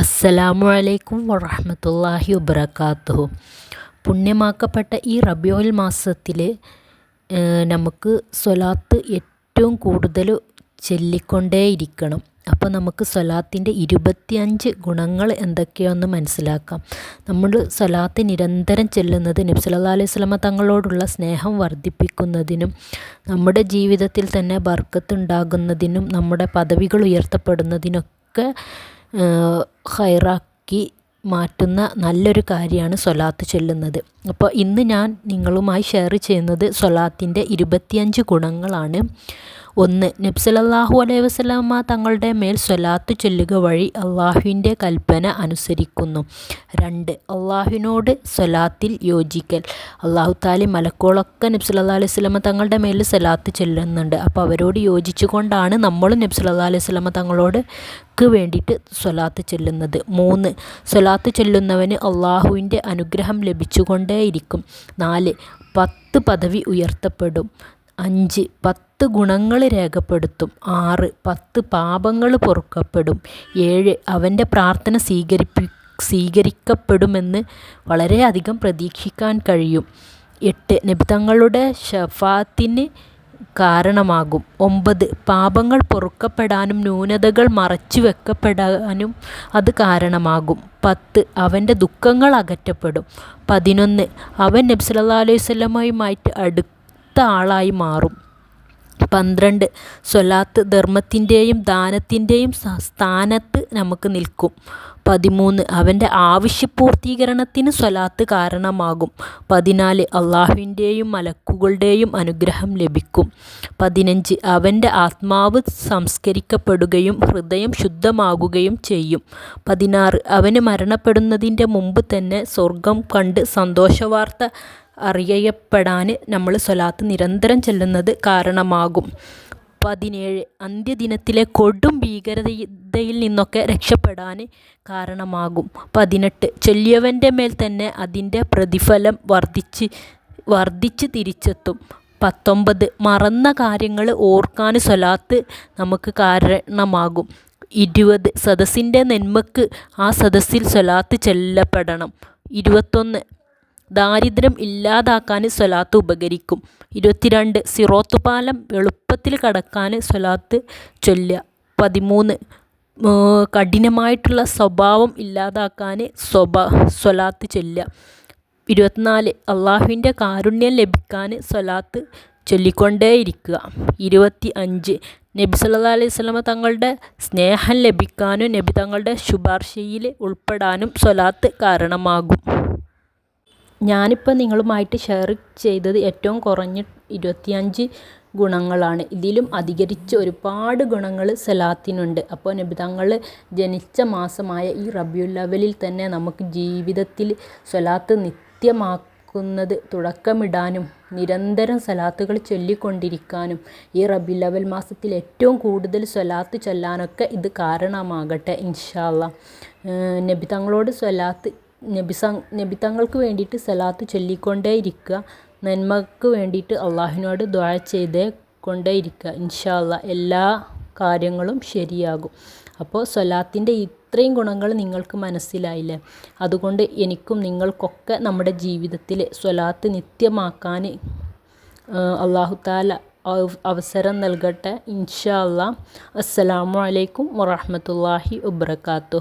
അസ്സലാമു അലൈക്കും വറഹമത്തല്ലാഹി വബർക്കാത്തു പുണ്യമാക്കപ്പെട്ട ഈ റബിയോൽ മാസത്തിൽ നമുക്ക് സ്വലാത്ത് ഏറ്റവും കൂടുതൽ ചൊല്ലിക്കൊണ്ടേയിരിക്കണം. അപ്പോൾ നമുക്ക് സ്വലാത്തിന്റെ ഇരുപത്തിയഞ്ച് ഗുണങ്ങൾ എന്തൊക്കെയാണെന്ന് മനസ്സിലാക്കാം. നമ്മൾ സ്വലാത്ത് നിരന്തരം ചെല്ലുന്നത് നബ്സല്ലാ അലൈഹി സ്വലമ തങ്ങളോടുള്ള സ്നേഹം വർദ്ധിപ്പിക്കുന്നതിനും നമ്മുടെ ജീവിതത്തിൽ തന്നെ ബർക്കത്ത് ഉണ്ടാകുന്നതിനും നമ്മുടെ പദവികൾ ഉയർത്തപ്പെടുന്നതിനൊക്കെ ഹൈറാക്കി മാറ്റുന്ന നല്ലൊരു കാര്യമാണ് സ്വലാത്ത് ചൊല്ലുന്നത്. അപ്പോൾ ഇന്ന് ഞാൻ നിങ്ങളുമായി ഷെയർ ചെയ്യുന്നത് സ്വലാത്തിന്റെ ഇരുപത്തിയഞ്ച് ഗുണങ്ങളാണ്. ഒന്ന് നബ്സലല്ലാഹു അലൈഹി വസല്ലമ തങ്ങളുടെ മേൽ സ്വലാത്ത് ചൊല്ലുക വഴി അള്ളാഹുവിന്റെ കൽപ്പന അനുസരിക്കുന്നു. രണ്ട് അള്ളാഹുവിനോട് സ്വലാത്തിൽ യോജിക്കൽ. അള്ളാഹു താലി മലക്കോളൊക്കെ നബി സല്ലല്ലാഹു അലൈഹി വസല്ലമ തങ്ങളുടെ മേൽ സ്വലാത്ത് ചൊല്ലുന്നുണ്ട്. അപ്പോൾ അവരോട് യോജിച്ചുകൊണ്ടാണ് നമ്മളും നബി സല്ലല്ലാഹു അലൈഹി വസല്ലമ തങ്ങളോട് ക്ക് വേണ്ടിയിട്ട് സ്വലാത്ത് ചെല്ലുന്നത്. മൂന്ന് സ്വലാത്ത് ചെല്ലുന്നവന് അള്ളാഹുവിന്റെ അനുഗ്രഹം ലഭിച്ചുകൊണ്ടേയിരിക്കും. നാല് പത്ത് പദവി ഉയർത്തപ്പെടും. അഞ്ച് പത്ത് ഗുണങ്ങൾ രേഖപ്പെടുത്തും. ആറ് പത്ത് പാപങ്ങൾ പൊറുക്കപ്പെടും. ഏഴ് അവന്റെ പ്രാർത്ഥന സ്വീകരിപ്പി സ്വീകരിക്കപ്പെടുമെന്ന് വളരെയധികം പ്രതീക്ഷിക്കാൻ കഴിയും. എട്ട് നബിതങ്ങളുടെ ഷഫാത്തിന് കാരണമാകും. ഒമ്പത് പാപങ്ങൾ പൊറുക്കപ്പെടാനും ന്യൂനതകൾ മറച്ചു വെക്കപ്പെടാനും അത് കാരണമാകും. പത്ത് അവന്റെ ദുഃഖങ്ങൾ അകറ്റപ്പെടും. പതിനൊന്ന് അവൻ നബി അലൈഹി അലൈഹി വസല്ലമയുമായിട്ട് അടുത്ത ആളായി മാറും. പന്ത്രണ്ട് സ്വലാത്ത് ധർമ്മത്തിന്റെയും ദാനത്തിന്റെയും സ്ഥാനത്ത് നമുക്ക് നിൽക്കും. പതിമൂന്ന് അവന്റെ ആവശ്യപൂർത്തീകരണത്തിന് സ്വലാത്ത് കാരണമാകും. പതിനാല് അള്ളാഹുവിന്റെയും മലക്കുകളുടെയും അനുഗ്രഹം ലഭിക്കും. പതിനഞ്ച് അവന്റെ ആത്മാവ് സംസ്കരിക്കപ്പെടുകയും ഹൃദയം ശുദ്ധമാകുകയും ചെയ്യും. പതിനാറ് അവന് മരണപ്പെടുന്നതിന്റെ മുമ്പ് തന്നെ സ്വർഗം കണ്ട് സന്തോഷവാർത്ത അറിയപ്പെടാൻ നമ്മൾ സ്വലാത്ത് നിരന്തരം ചെല്ലുന്നത് കാരണമാകും. പതിനേഴ് അന്ത്യദിനത്തിലെ കൊടും ഭീകരതയിൽ നിന്നൊക്കെ രക്ഷപ്പെടാൻ കാരണമാകും. പതിനെട്ട് ചൊല്ലിയവന്റെ മേൽ തന്നെ അതിന്റെ പ്രതിഫലം വർദ്ധിച്ച് വർദ്ധിച്ച് തിരിച്ചെത്തും. പത്തൊമ്പത് മറന്ന കാര്യങ്ങൾ ഓർക്കാൻ സ്വലാത്ത് നമുക്ക് കാരണമാകും. ഇരുപത് സദസ്സിന്റെ നന്മക്ക് ആ സദസ്സിൽ സ്വലാത്ത് ചെല്ലപ്പെടണം. ഇരുപത്തൊന്ന് ദാരിദ്ര്യം ഇല്ലാതാക്കാൻ സ്വലാത്ത് ഉപകരിക്കും. ഇരുപത്തിരണ്ട് സിറോത്ത് പാലം എളുപ്പത്തിൽ കടക്കാൻ സ്വലാത്ത് ചൊല്ലുക. പതിമൂന്ന് കഠിനമായിട്ടുള്ള സ്വഭാവം ഇല്ലാതാക്കാൻ സ്വഭാ സ്വലാത്ത് ചൊല്ലുക. ഇരുപത്തിനാല് അള്ളാഹുവിന്റെ കാരുണ്യം ലഭിക്കാൻ സ്വലാത്ത് ചൊല്ലിക്കൊണ്ടേയിരിക്കുക. ഇരുപത്തി അഞ്ച് നബി സല്ലാ അലൈഹി സ്വലമ തങ്ങളുടെ സ്നേഹം ലഭിക്കാനും നബി തങ്ങളുടെ ശുപാർശയിൽ ഉൾപ്പെടാനും സ്വലാത്ത് കാരണമാകും. ഞാനിപ്പോൾ നിങ്ങളുമായിട്ട് ഷെയർ ചെയ്തത് ഏറ്റവും കുറഞ്ഞ ഇരുപത്തിയഞ്ച് ഗുണങ്ങളാണ്. ഇതിലും അധികരിച്ച് ഒരുപാട് ഗുണങ്ങൾ സലാത്തിനുണ്ട്. അപ്പോൾ നബിതങ്ങൾ ജനിച്ച മാസമായ ഈ റബിയുൽ അവലിൽ തന്നെ നമുക്ക് ജീവിതത്തിൽ സ്വലാത്ത് നിത്യമാക്കുന്നത് തുടക്കമിടാനും നിരന്തരം സലാത്തുകൾ ചൊല്ലിക്കൊണ്ടിരിക്കാനും ഈ റബിയുൽ അവൽ മാസത്തിൽ ഏറ്റവും കൂടുതൽ സ്വലാത്ത് ചൊല്ലാനൊക്കെ ഇത് കാരണമാകട്ടെ ഇൻഷാല്ല നബിതങ്ങളോട് സ്വലാത്ത് നബി നബിത്തങ്ങൾക്ക് വേണ്ടിയിട്ട് സലാത്ത് ചൊല്ലിക്കൊണ്ടേ ഇരിക്കുക നന്മക്ക് വേണ്ടിയിട്ട് അള്ളാഹുവിനോട് ദ്വാ ചെയ്തേ കൊണ്ടേ ഇരിക്കുക ഇൻഷാല്ല എല്ലാ കാര്യങ്ങളും ശരിയാകും. അപ്പോൾ സ്വലാത്തിന്റെ ഇത്രയും ഗുണങ്ങൾ നിങ്ങൾക്ക് മനസ്സിലായില്ലേ? അതുകൊണ്ട് എനിക്കും നിങ്ങൾക്കൊക്കെ നമ്മുടെ ജീവിതത്തിൽ സ്വലാത്ത് നിത്യമാക്കാൻ അള്ളാഹു താല അവസരം നൽകട്ടെ. ഇൻഷാ അല്ലാ അസ്സലാമു അലൈക്കും വബർക്കാത്തു